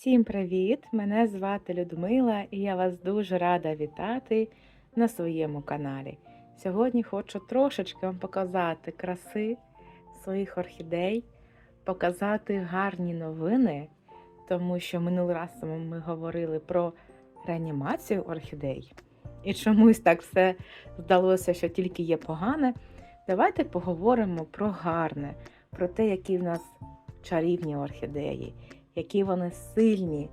Всім привіт! Мене звати Людмила і я вас дуже рада вітати на своєму каналі. Сьогодні хочу трошечки вам показати краси своїх орхідей, показати гарні новини, тому що минулий раз ми говорили про реанімацію орхідей. І чомусь так все здалося, що тільки є погане. Давайте поговоримо про гарне, про те, які в нас чарівні орхідеї які вони сильні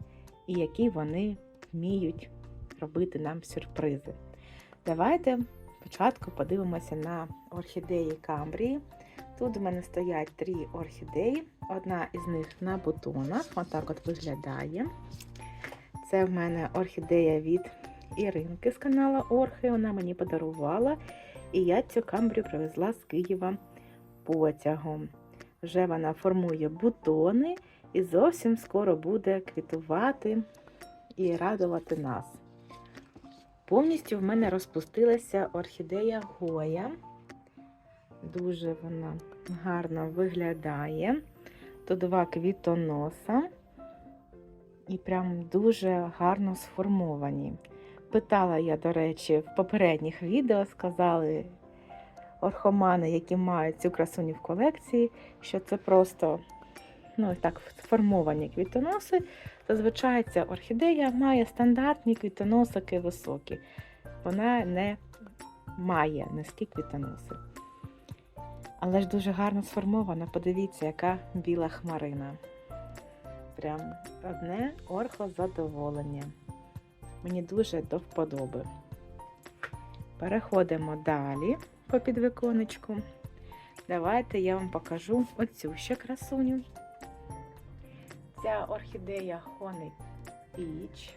і які вони вміють робити нам сюрпризи. Давайте спочатку подивимося на орхідеї Камбрії. Тут у мене стоять три орхідеї. Одна із них на бутонах, отак от виглядає. Це в мене орхідея від Іринки з каналу Орхи. Вона мені подарувала. І я цю камбрію привезла з Києва потягом. Вже вона формує бутони і зовсім скоро буде квітувати і радувати нас. Повністю в мене розпустилася орхідея Гоя. Дуже вона гарно виглядає. Тут два квітоноса і прям дуже гарно сформовані. Питала я, до речі, в попередніх відео сказали орхомани, які мають цю красуню в колекції, що це просто ну, так, сформовані квітоноси. Зазвичай ця орхідея має стандартні квітоносики високі. Вона не має низькі квітоноси. Але ж дуже гарно сформована. Подивіться, яка біла хмарина. Прям одне орхозадоволення. Мені дуже до вподоби. Переходимо далі по підвиконечку. Давайте я вам покажу оцю ще красуню. Ця орхідея Honey Peach.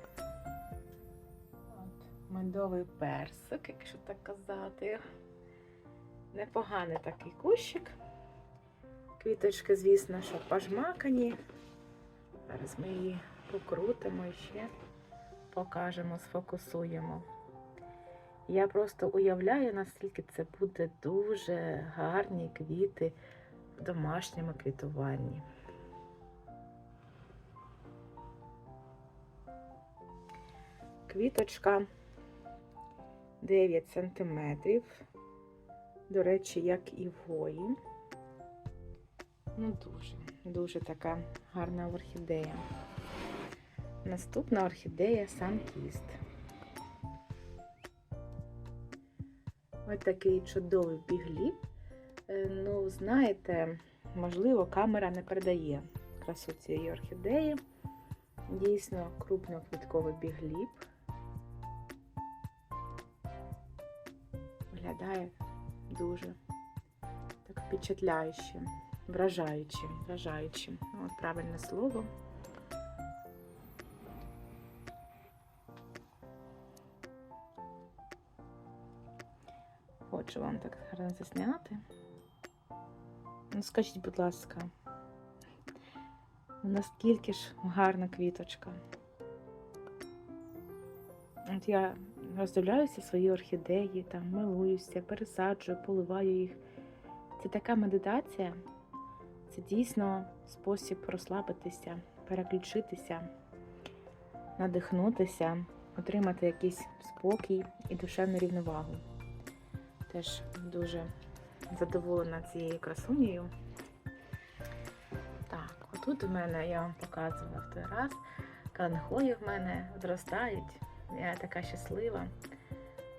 От, медовий персик, якщо так казати. Непоганий такий кущик. Квіточки, звісно, що пожмакані. Зараз ми її покрутимо і ще покажемо, сфокусуємо. Я просто уявляю, наскільки це буде дуже гарні квіти в домашньому квітуванні. Квіточка 9 см. До речі, як і в гої. Ну, дуже, дуже така гарна орхідея. Наступна орхідея Санкіст. Ось такий чудовий бігліп. Ну, знаєте, можливо, камера не передає красу цієї орхідеї. Дійсно, крупноквітковий бігліп. Виглядає дуже так впечатляюче, вражаюче, вражаюче. Ну, От правильне слово. Хочу вам так гарно засняти. Ну, скажіть, будь ласка, наскільки ж гарна квіточка? От я роздивляюся свої орхідеї, там милуюся, пересаджую, поливаю їх. Це така медитація, це дійсно спосіб розслабитися, переключитися, надихнутися, отримати якийсь спокій і душевну рівновагу. Теж дуже задоволена цією красунею. Так, отут у мене я вам показувала в той раз. Каланхої в мене зростають. Я така щаслива.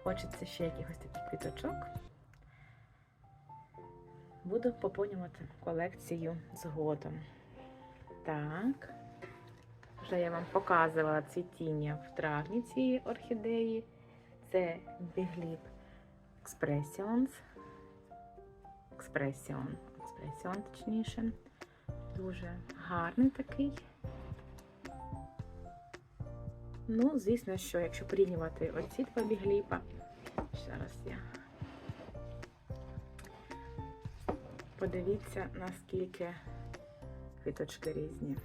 Хочеться ще якихось таких квіточок. Буду поповнювати колекцію згодом. Так, вже я вам показувала цвітіння в травні цієї орхідеї. Це бігліп Expressions. Expression. Expression, точніше. Дуже гарний такий. Ну, звісно, що якщо порівнювати оці два бігліпа, зараз я подивіться, наскільки квіточки різні.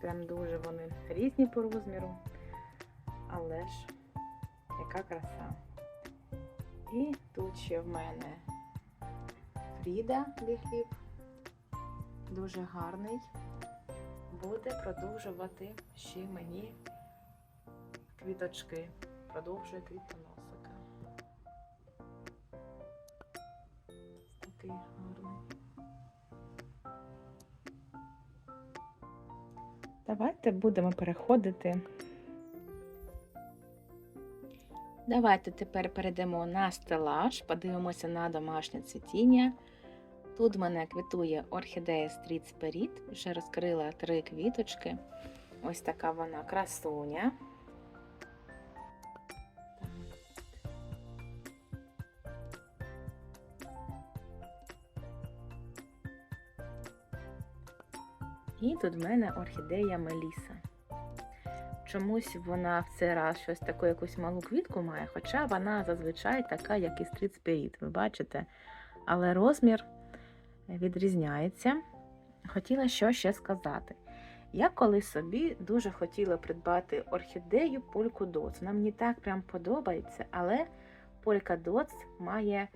Прям дуже вони різні по розміру, але ж яка краса. І тут ще в мене Фріда бігліп, дуже гарний. Буде продовжувати ще мені квіточки. Продовжує квітоносика. Такий гарний. Давайте будемо переходити. Давайте тепер перейдемо на стелаж, подивимося на домашнє цвітіння. Тут мене квітує орхідея Street Spirit, вже розкрила три квіточки. Ось така вона красуня. І тут в мене орхідея Меліса. Чомусь вона в цей раз щось таку якусь малу квітку має, хоча вона зазвичай така, як і Street Spirit, ви бачите. Але розмір відрізняється. Хотіла що ще сказати. Я колись собі дуже хотіла придбати орхідею Польку Доц. Вона мені так прям подобається, але Полька Доц має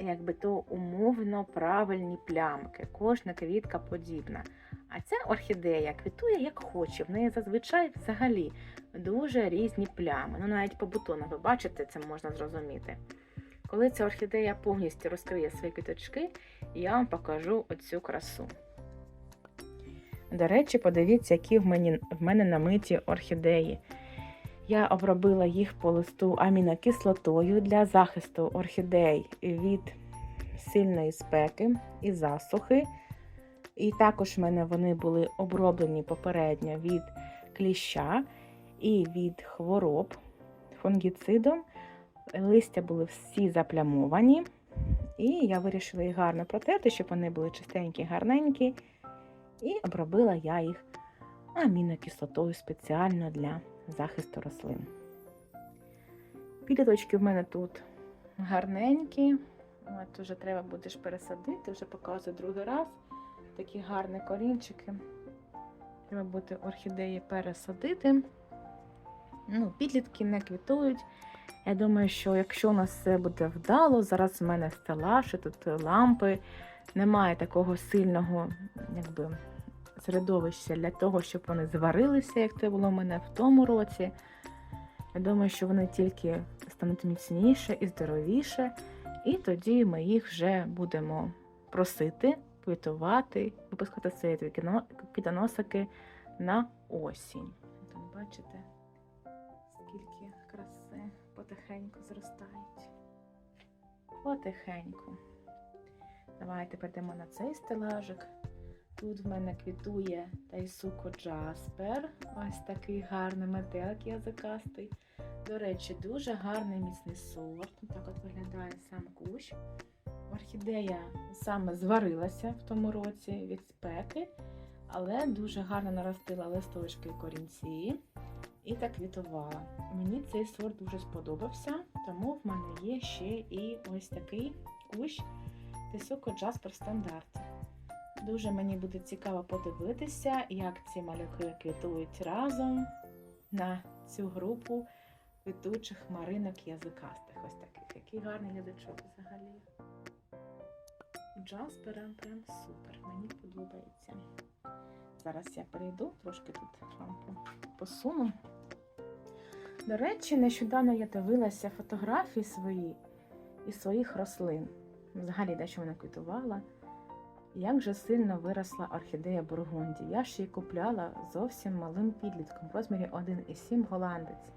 якби то умовно правильні плямки. Кожна квітка подібна. А ця орхідея квітує як хоче. В неї зазвичай взагалі дуже різні плями. Ну навіть по бутонах, ви бачите, це можна зрозуміти. Коли ця орхідея повністю розкриє свої квіточки, я вам покажу оцю красу. До речі, подивіться, які в мене, в мене намиті орхідеї. Я обробила їх по листу амінокислотою для захисту орхідей від сильної спеки і засухи. І також в мене вони були оброблені попередньо від кліща і від хвороб фунгіцидом. Листя були всі заплямовані. І я вирішила їх гарно протерти, щоб вони були чистенькі, гарненькі. І обробила я їх амінокислотою спеціально для захисту рослин. Підліточки в мене тут гарненькі. От вже треба буде пересадити, вже показую другий раз. Такі гарні корінчики. Треба буде орхідеї пересадити. Ну, Підлітки не квітують. Я думаю, що якщо у нас все буде вдало, зараз в мене стелаж, і тут лампи, немає такого сильного якби, середовища для того, щоб вони зварилися, як це було в мене в тому році. Я думаю, що вони тільки стануть міцніше і здоровіше, і тоді ми їх вже будемо просити, квітувати, випускати свої квітоносики на осінь. Там бачите, скільки краси потихеньку зростають. Потихеньку. Давайте перейдемо на цей стелажик. Тут в мене квітує Тайсуко Джаспер. Ось такий гарний метелик язикастий. До речі, дуже гарний міцний сорт. Так от виглядає сам кущ. Орхідея саме зварилася в тому році від спеки, але дуже гарно наростила листочки і корінці і так квітувала. Мені цей сорт дуже сподобався, тому в мене є ще і ось такий кущ Тисоко Джаспер стандарт. Дуже мені буде цікаво подивитися, як ці малюки квітують разом на цю групу квітучих маринок язикастих. Ось таких. Який гарний язичок взагалі. Джаспера прям супер, мені подобається. Зараз я перейду, трошки тут лампу посуну. До речі, нещодавно я дивилася фотографії свої із своїх рослин. Взагалі, дещо вона квітувала. Як же сильно виросла орхідея Бургунді. Я ж її купляла зовсім малим підлітком в розмірі 1,7 голландець.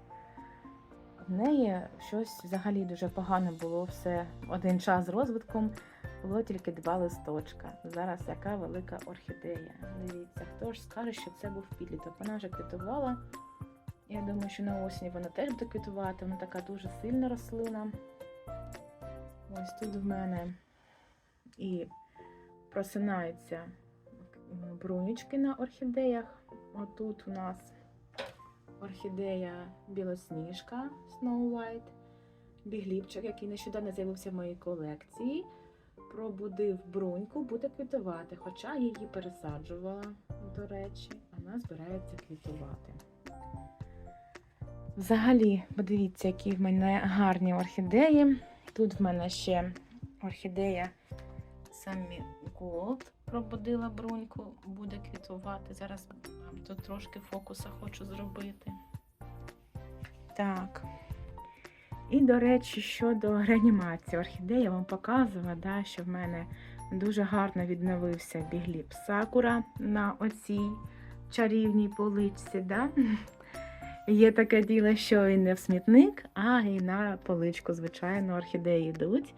В неї щось взагалі дуже погано було все один час з розвитком, було тільки два листочка. Зараз яка велика орхідея. Дивіться, хто ж скаже, що це був підліток. Вона вже квітувала. Я думаю, що на осінь вона теж буде квітувати, вона така дуже сильна рослина. Ось тут в мене і просинаються брунічки на орхідеях. Отут у нас орхідея білосніжка Snow White, бігліпчик, який нещодавно з'явився в моїй колекції. Пробудив бруньку, буде квітувати, хоча її пересаджувала, до речі, вона збирається квітувати. Взагалі, подивіться, які в мене гарні орхідеї. Тут в мене ще орхідея Самі Голд пробудила бруньку, буде квітувати. Зараз тут трошки фокуса хочу зробити. Так. І, до речі, щодо реанімації орхідеї, я вам показувала, да, що в мене дуже гарно відновився бігліп сакура на оцій чарівній поличці. Да? Є таке діло, що і не в смітник, а і на поличку, звичайно, орхідеї йдуть.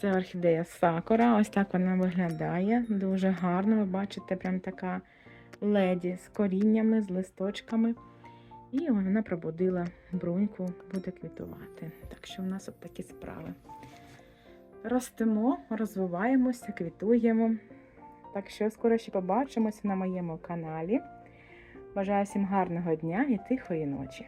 Це орхідея сакура. Ось так вона виглядає. Дуже гарно. Ви бачите, прям така леді з коріннями, з листочками. І вона пробудила бруньку, буде квітувати. Так що в нас от такі справи. Ростемо, розвиваємося, квітуємо. Так що скоро ще побачимося на моєму каналі. Бажаю всім гарного дня і тихої ночі.